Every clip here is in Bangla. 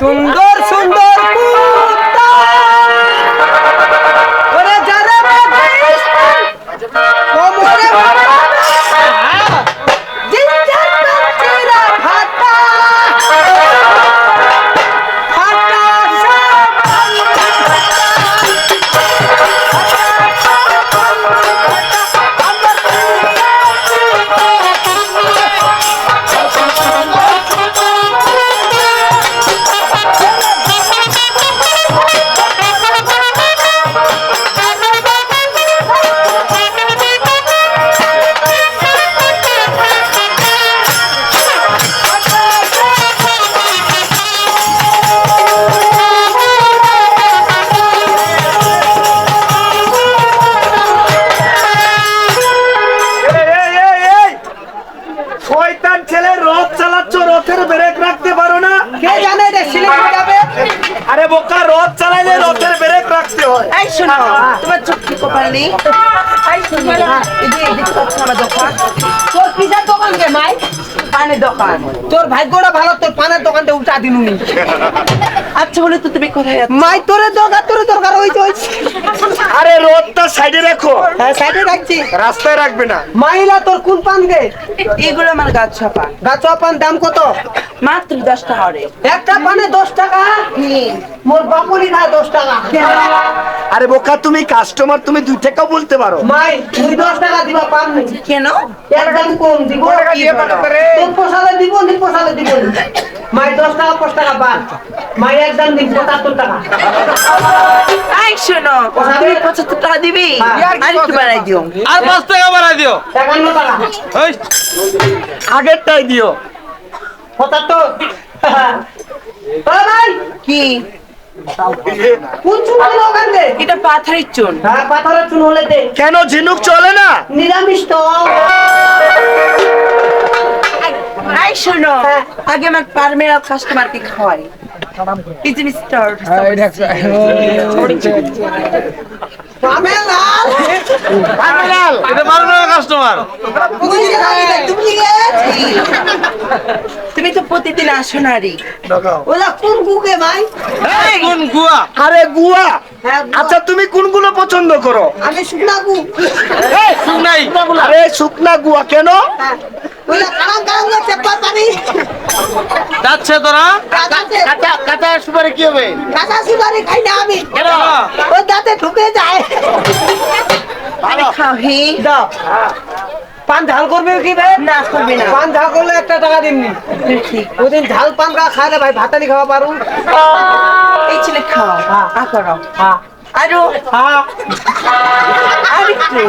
সুন্দর পানের দোকান। তোর ভাগ্যটা ভালো তোর পানের দোকানটা উল্টা দিনুনি আচ্ছা বলে তো তুমি কোথায় মাই তোরে দোকান তোরে দরকার তো আরে রথটা সাইডে রাখো। হ্যাঁ সাইডে রাখছি। রাস্তায় রাখবে না। মাইলা তোর কোন পান এগুলো আমার গাছ গাছ পান দাম কত? মাত্র দশ টাকা করে একটা পানে দশ টাকা? মোর বাপুরি না দশ টাকা। আরে বোকা তুমি কাস্টমার তুমি দুই টাকাও বলতে পারো। মাই তুই দশ টাকা দিবা পান কেন? একদম কম দিব। তোর পোষালে দিব নি পোষালে দিব মাই দশ টাকা পাঁচ টাকা বাদ মাই একদম দিব পঁচাত্তর টাকা। এই শোনো। তুমি পঁচাত্তর টাকা দিবি? হ্যাঁ। আর একটু বাড়াই দিও। আর পাঁচ টাকা বাড়াই দিও। একান্ন টাকা। আগেরটাই দিও। পঁচাত্তর। কি? কোন চুন হলো ওখান থেকে? এটা পাথরের চুন। হ্যাঁ পাথরের চুন হলে দে। কেন ঝিনুক চলে না? নিরামিষ তো। শোনো। হ্যাঁ। আগে আমার পারমেরা কাস্টমারকে খাওয়াই। মিস্টার এটা না কাস্টমার তুমি তুমি তুমি তো প্রতিদিন আসো না রে ওলা কোন কুকে ভাই? কোন গুয়া? আরে গুয়া। হ্যাঁ আচ্ছা তুমি কোনগুলো পছন্দ করো? আমি শুকনা কু এই, নাই আরে শুকনা গুয়া। কেন? হ্যাঁ যাচ্ছে তোরা? কাঁচা কাঁচা সুপারি কি হবে? কাঁচা সুপারি খাই না আমি। কেন? ও দাঁতে ঢুকে যায়। আরে খাও দাও পান ঝাল করবে কি ভাই না করবে না। পান ঝাল করলে একটা টাকা দিননি ঠিক। ওদিন ঝাল পান কা খাইলে ভাই ভাতালি খাওয়া পারু এই ছেলে খাও। আ করো। হ্যাঁ। আরও। আরেকটু।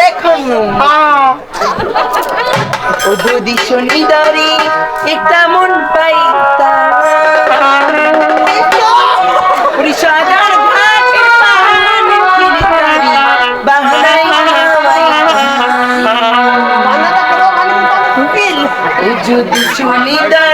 এখন। ও যদি শনিদারি একটা মন পাইতা পরিষদার ঘাটে বাহানাই করো খালি হুকিল ও যদি শনিদারি একটা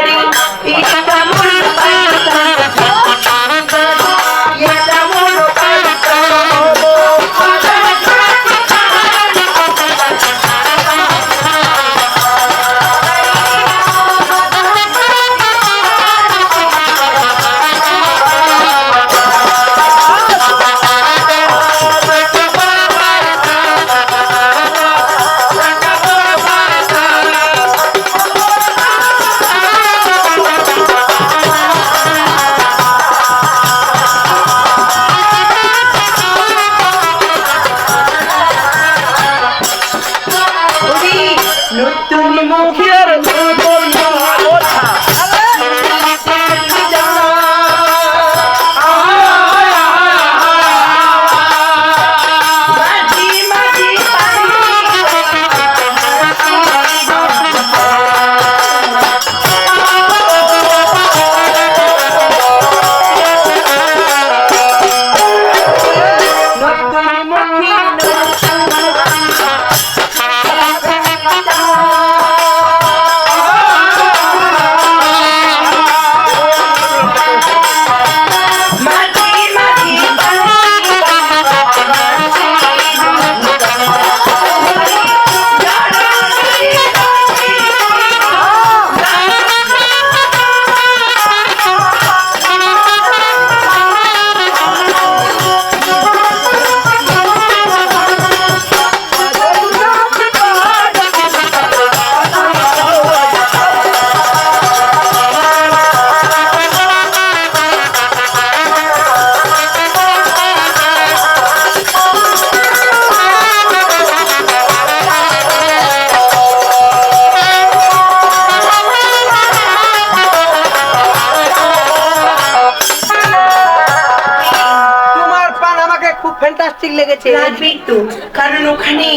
গেছে লাগবে তো কারণ ওখানে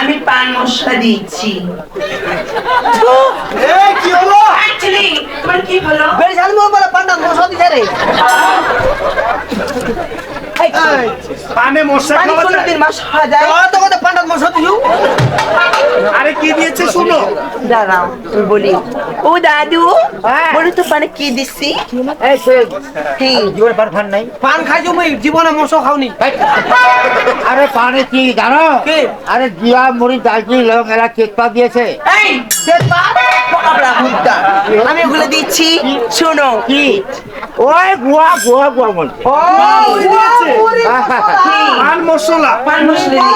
আমি পান মশলা দিচ্ছি এ কি হলো? অ্যাকচুয়ালি তোমার কি হলো? বেশ জানি মোর বলে পান্ডা মশলা দিছে রে। পানে মশা খাওয়া যায়? কোনদিন মাস খাওয়া যায়? তো কত মশা দিছু আরে কি দিয়েছে শুনো? দাঁড়াও আমি বলি। ও দাদু বলো তো পানে কি দিচ্ছি এই সে হ্যাঁ জীবনে পান খান নাই। পান খাইছো মই জীবনে মশা খাওনি। আরে পানে কি জানো? কি? আরে জিয়া মুড়ি দালচিনি লং এলা তেজপাত দিয়েছে। এই আমি ওগুলো দিচ্ছি। শোনো। কি? ওই গুয়া গুয়া গুয়া বলছে পান মশলা। পান মশলা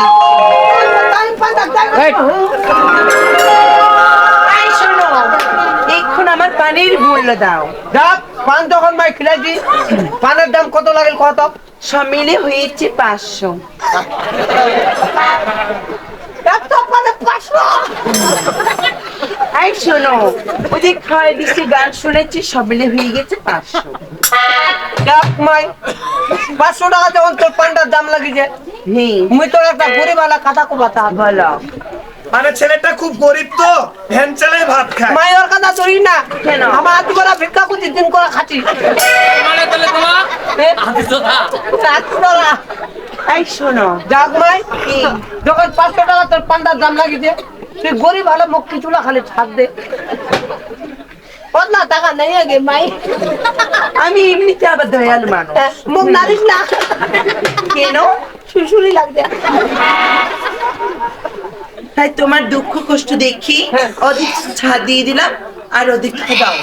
এখন আমার পানির মূল্য দাও। দেখ পান যখন ভাই খিলাইছি পানের দাম কত লাগেল কত? সব মিলে হয়েছে পাঁচশো। পাঁচশো। এই শোনো ওই যে খাওয়াই দিচ্ছি গান শুনেছি সব মিলে হয়ে গেছে পাঁচশো। দেখ মাই পাঁচশো টাকা যখন তোর পান্ডার দাম লাগিছে মুই তোর একটা গরিবালা কথা কোবাতা বলো। মানে ছেলেটা খুব গরিব তো ভ্যান চালায় ভাত খায়। মাই ওর কথা ধরি না। কেন? আমার হাত করে ভিক্ষা করছি দিন করে খাচ্ছি এ, রাত করা। এই শোনো। যাক মাই যখন পাঁচশো টাকা তোর পান্ডার দাম লাগিছে তুই গরিব কিছু না খালি ছাড় দে। না টাকা নেই আগে মাই। আমি এমনিতে আবার দয়ালু মানুষ। মুখ নারিস না। কেন? শুশুরি লাগবে তাই তোমার দুঃখ কষ্ট দেখি হ্যাঁ। অধিক ছাদ দিয়ে দিলাম আর দাও।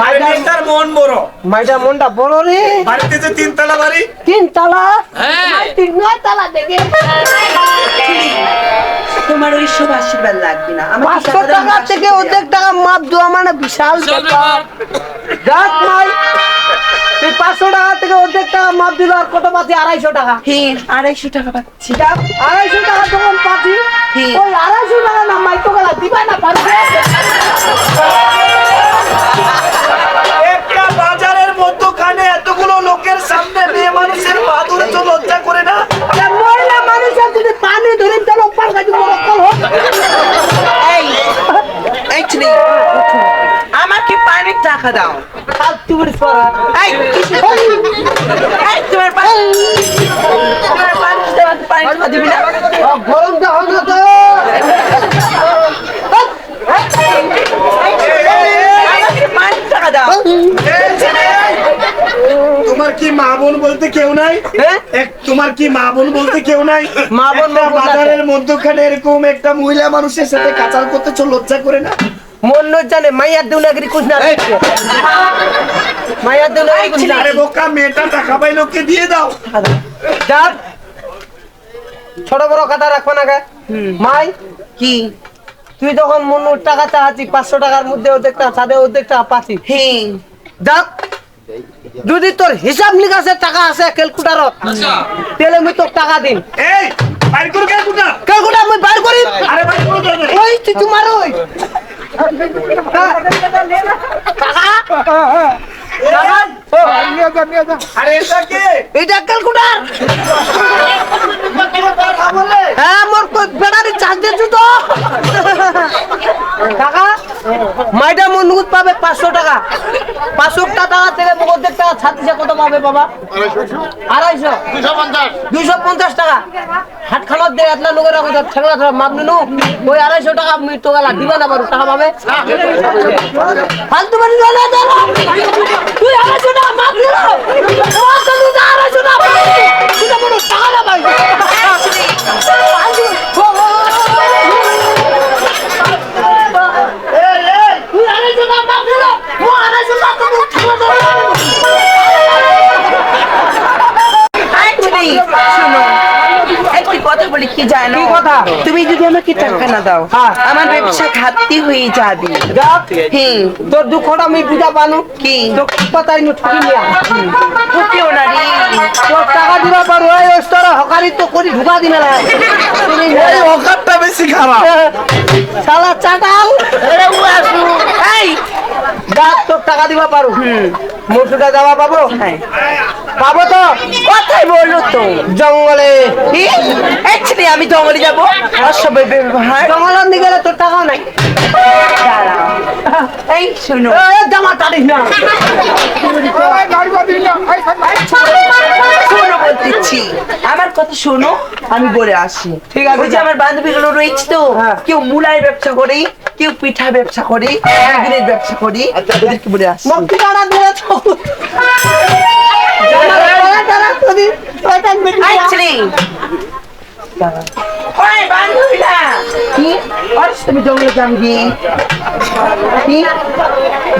মাইটা মন বড়। মাইটা মনটা বড় রে। বাড়িতে যে তিনতলা বাড়ি? তিন তালা তিন নয় তালা দেখে। তোমার আশীর্বাদ লাগবে না। আমার পাঁচশো টাকা থেকে অর্ধেক টাকা মাপ দেওয়া মানে বিশাল ব্যাপার। দেখ মাই তুই পাঁচশো টাকা থেকে অর্ধেক টাকা মাপ দিল আর কত পাচ্ছি? আড়াইশো টাকা। হ্যাঁ আড়াইশো টাকা পাচ্ছি। আড়াইশো টাকা যখন পাচ্ছি ওই আড়াইশো টাকা না মাই গেলা দিবা না পারবে। একটা বাজারের মধ্যখানে এতগুলো লোকের সামনে মেয়ে মানুষের ধরে তো লজ্জা করে না? টাকা দাও। তোমার দেওয়া না? কি মা বোন বলতে কেউ নাই? হ্যাঁ? তোমার কি মা বোন বলতে কেউ নাই? মা বোন। বাজারের মধ্যখানে এরকম একটা মহিলা মানুষের সাথে কাচাল করতেছ লজ্জা করে না? মন জানে মাইয়ার দেউনাগিরি কুছ না মাইয়ার দেউনাগিরি কুছ না আরে বোকা মেয়েটা টাকা পাইলো কে দিয়ে দাও। ছোট বড় কথা রাখব না গে মাই কি? তুই যখন মনুর টাকা চাচ্ছি পাঁচশো টাকার মধ্যে টাকা সাদে টাকা পাচ্ছি। হ্যাঁ। যাক যদি তোর হিসাব নিকাশের টাকা আছে ক্যালকুটারত তাহলে মুই তোর টাকা দিন এই বাইর করো কে কুটা ক্যালকুটার মুই বাইর করি আরে বাইর করো? ওই তুই তোমার ওই। টাকা হ্যাঁ মাইটা মোর নুকুত পাবে পাঁচশো টাকা পাঁচশো টাকা থেকে অর্ধেক টাকা ছাত্রীসে কত পাবে বাবা আড়াইশো দুইশো পঞ্চাশ টাকা হাট খানত দিয়ে এতলা লোকের কথা ঠেকলা ধরা মাপ নিনু ওই আড়াইশো টাকা আমি দিবা না পারো টাকা পাবে ফালতু বাড়ি গেলে কথা বলি কি জানো? কি কথা? তুমি যদি আমাকে টাকা না দাও হ্যাঁ। আমার ব্যবসা ঘাটতি হয়ে যাবে। হ্যাঁ তোর দুঃখটা আমি বুঝা পানু। কি? তো কথাই নু ঠকি নিয়া ঠকিও না রে। তোর টাকা দিবা পারো এই ওস্তরা হকারি তো করি ঢুকা দিনা না। তুমি এই অকারটা বেশি খারাপ। শালা চাটাল। এই যা তোর টাকা দিবা পারো। মসুটা যাওয়া পাবো? পাবো তো কথাই বলল তো। জঙ্গলে। একচুয়ালি আমি জঙ্গলে যাব? জঙ্গল গেলে তোর টাকাও নাই। এই শোনো। জামা না। শোনো বলতেছি। আমার কথা শোনো আমি বলে আসি। ঠিক আছে, ওই যে আমার বান্ধবীগুলো রয়েছে তো হ্যাঁ। কেউ ব্যবসা করে কেউ পিঠা ব্যবসা করে বেগুনের ব্যবসা করে। ওদেরকে বলে আসি। মুক্তি তো Actually, ওই বান্ধবীরা কি? ওর সাথে আমি জঙ্গলে জানবি কি?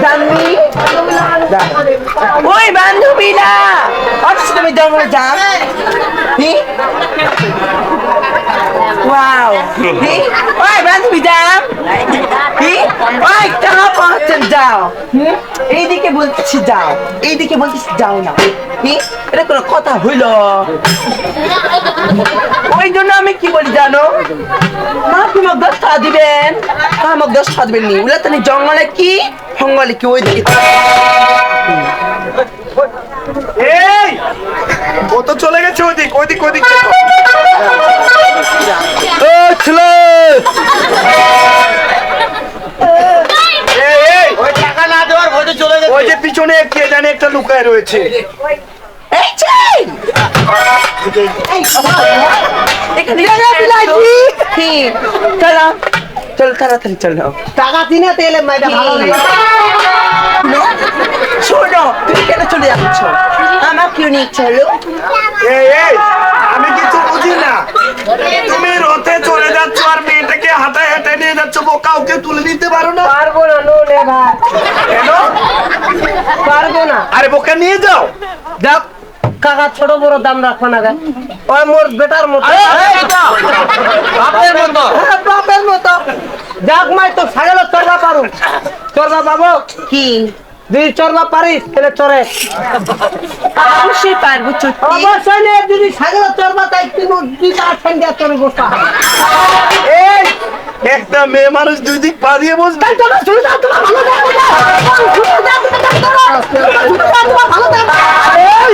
জানবি ওই বান্ধবী না অথচ তুমি জঙ্গলে যাম। কি? ওয়াও কি ওই বান্ধবী যাম কি ওই টাকা পাচ্ছেন যাও হুম? এইদিকে বলতেছি যাও এইদিকে বলতেছি যাও না এটা কোনো কথা হইল ওই জন্য আমি কি বলি জানো মা তুমি দশ দিবেন মা আমাকে দশ দিবেন নি বলে তুমি জঙ্গলে কি জঙ্গলে কি ওই দিকে এই ও তো চলে গেছে ওদিক ওদিক। ছেলে ওই টাকা না দেওয়ার ভয়তে চলে ওই গেছে যে পিছনে কে জানে একটা লুকায় রয়েছে এখানে চলো চলো তাড়াতাড়ি চলো টাকা দিনে তেলে মাইটা ভালো নেই শোনো তুমি কেন চলে যাচ্ছ? আমার কেউ নিয়ে চলো এই এই আমি কিছু বুঝি না। তুমি রথে চলে যাচ্ছ আর মেয়েটাকে হাঁটায় হাঁটায় নিয়ে যাচ্ছ ও কাউকে তুলে দিতে পারো না। পারব না নো নে ভাই কেন? পারব না। আরে বোকা নিয়ে যাও। দেখ কাকা ছোট বড় দাম রাখো না ওই মোর বেটার মতো। আরে, বাপের মতো। হ্যাঁ, বাপের মতো। দেখ মাই তো ছাগল চড়বা পারু। চড়বা পাবো? কি? যদি চড়বা পারিস তাহলে চড়ে অবশ্যই পারব অবশ্যই নে যদি ছাগল চড়বা তাই কিন্তু দুই টাকা ঠেন দিয়া চড়ে বসা। এই একটা মেয়ে মানুষ দুই দিক পা দিয়ে বসবে। এই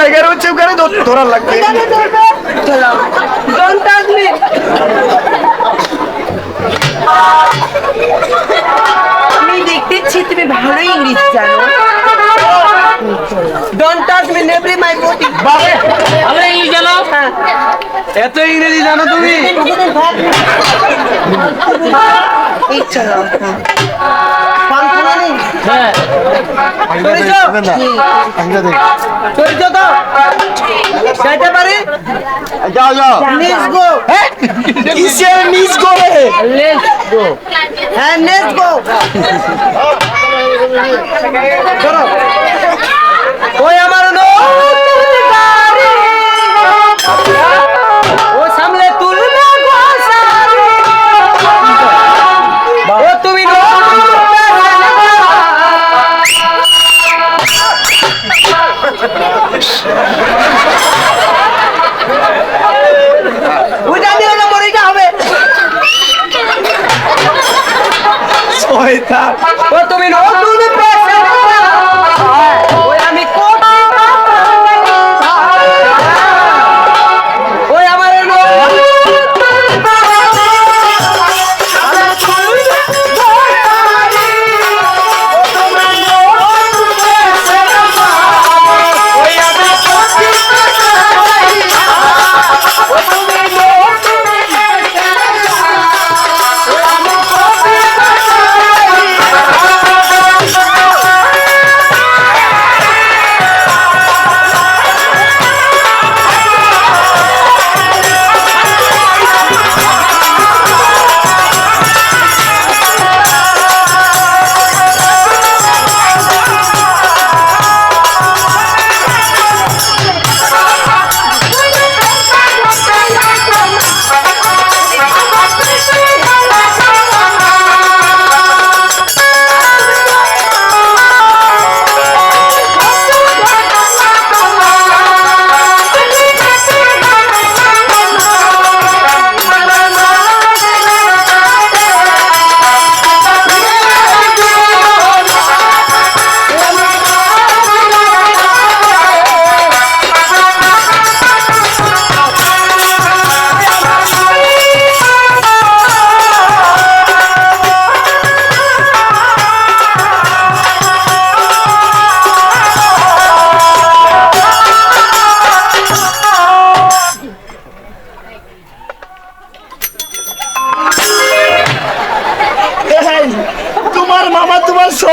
জায়গা রয়েছে ওখানে ধর- ধরার লাগবে. আমি দেখতেছি তুমি ভালোই ইংলিশ জানো। Don't touch me, never my body. বাপে ভালো ইংলিশ জানো? এত ইংরেজি জানো তুমি? এই চলো যাও। যাও Let's go. কিসের মিস গো Let's গো হ্যাঁ. চলো। ওই আমার নতুন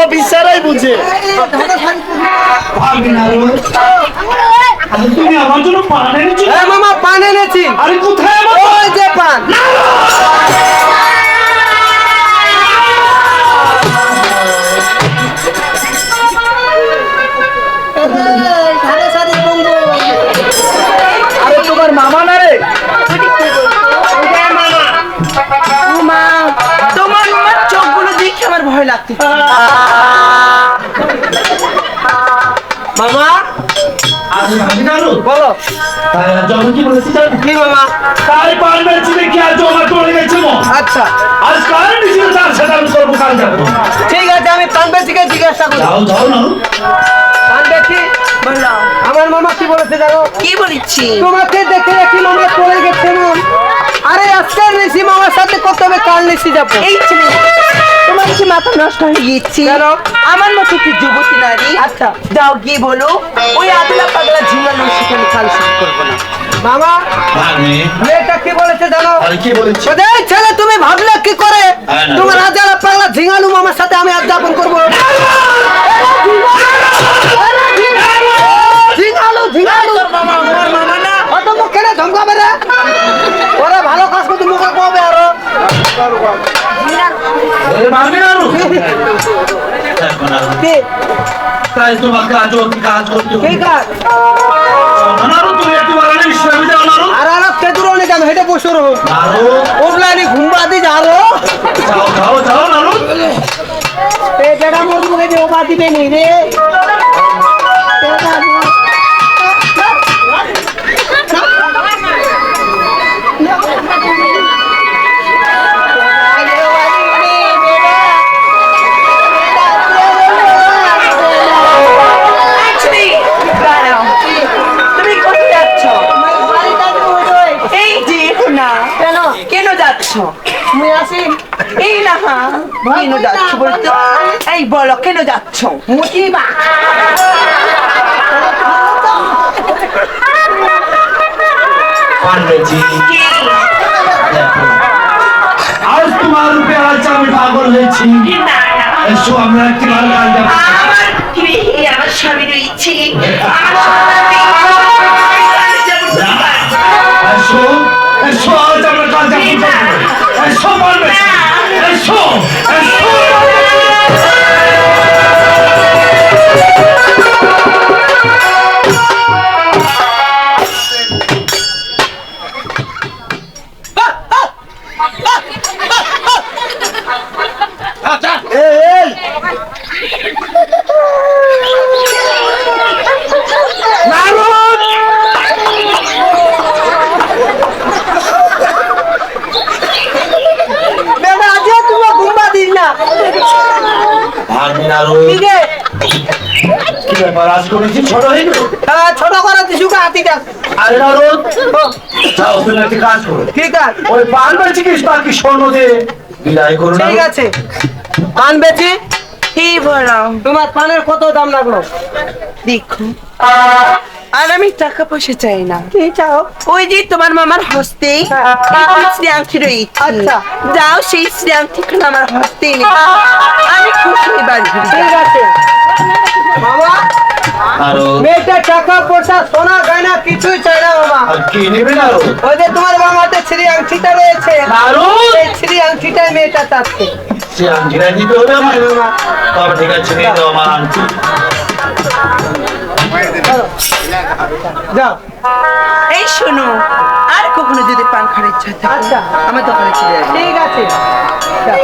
অফিসারাই বুঝে। তুমি আমার জন্য পান এনেছো? মামা পান এনেছি। আরে কোথায় ওই যে পান। মামা? আরে আমি জানো বলো। যখন কি বলেছি কি মামা? তাই পান বেচি দেখি আজ আমার চলে গেছে আচ্ছা। আজ কারেন্ট ছিল তার সাথে আমি করব কাল যাব? ঠিক আছে আমি জিজ্ঞাসা করি। যাও যাও না। পান বেচি আমার মামা কি বলেছে জানো? কি বলেছি? তোমাকে দেখে দেখি মামা পড়ে গেছে মন। আরে আজকের নিশি মামার সাথে করতে হবে কাল নিশি যাব এই ছেলে তোমার কি মাথা নষ্ট হয়ে গিয়েছে? আমার মতো একটি যুবতী নারী আচ্ছা যাও গিয়ে বলো ওই আদলা পাগলা ঝিঙ্গানো সেখানে কাল শুরু করব না মামা আমি মেয়েটা কি বলেছে জানো আরে কি বলেছি "এই ছেলে তুমি ভাবলে কি করে হ্যাঁ। তোমার আজালা পাগলা ঝিঙালু মামার সাথে আমি উদযাপন করব ঝিঙালু ঝিঙালু মামা আমার মামা না অত মুখ কেন ধমকাবে তাই তোমাকে আজ অতি কাজ করতে ঠিক আছে আনারও তুমি একটু বাগানে বিশ্ববিদ্যালয় আনারও আর আরও কেদুর অনেক আমি হেঁটে বসে রহো আরও ওগুলানি ঘুমবা দি আরও যাও যাও যাও নারু এ যেটা মোর মুখে দিয়ে ওবা দিবে নি রে কেন যাচ্ছ এই না কেন যাচ্ছ বলতো এই বলো কেন যাচ্ছ দেখো আজ তোমার রূপে আজ আমি পাগল হয়েছি এসো আমরা একটি ভালো কাজ যাব আমার গৃহে আমার স্বামী রয়েছে এসো এসো আজ আমরা কাজ এসো পান্ডে এসো এসো। আছে ওই পান্ডে চিকিৎসা বাকি স্বর্ণ দিয়ে? বিদায় করো ঠিক আছে। পান বেচি? কি বলো? তোমার পানের কত দাম লাগল? দেখো। আর আমি টাকা পয়সা চাই না। কি চাও? ওই যে তোমার মামার হস্তে। একটি শ্রীয়াংশী রয়েছে। আচ্ছা। যাও সেই শ্রীয়াংশীখানে আমার হস্তে। নেই আমি খুশি বাড়ি ঠিক আছে। মামা আরও মেয়েটা টাকা পয়সা সোনা গয়না কিছুই চাই না মামা আর কি নেবে নারু ওই যে তোমার মামাতে শ্রী আংটিটা রয়েছে নারু? এই শ্রী আংটিটাই মেয়েটা চাচ্ছে। সে আংটিটা দিতে হবে আমার তবে ঠিক আছে নিয়ে যাও আমার আংটি। যাও। এই শোনো আর কখনো যদি পান খাওয়ার ইচ্ছা থাকে আচ্ছা। আমার দোকানে চলে আসবে। ঠিক আছে।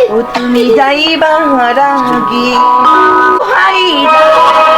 ও তুমি যাইবা আগে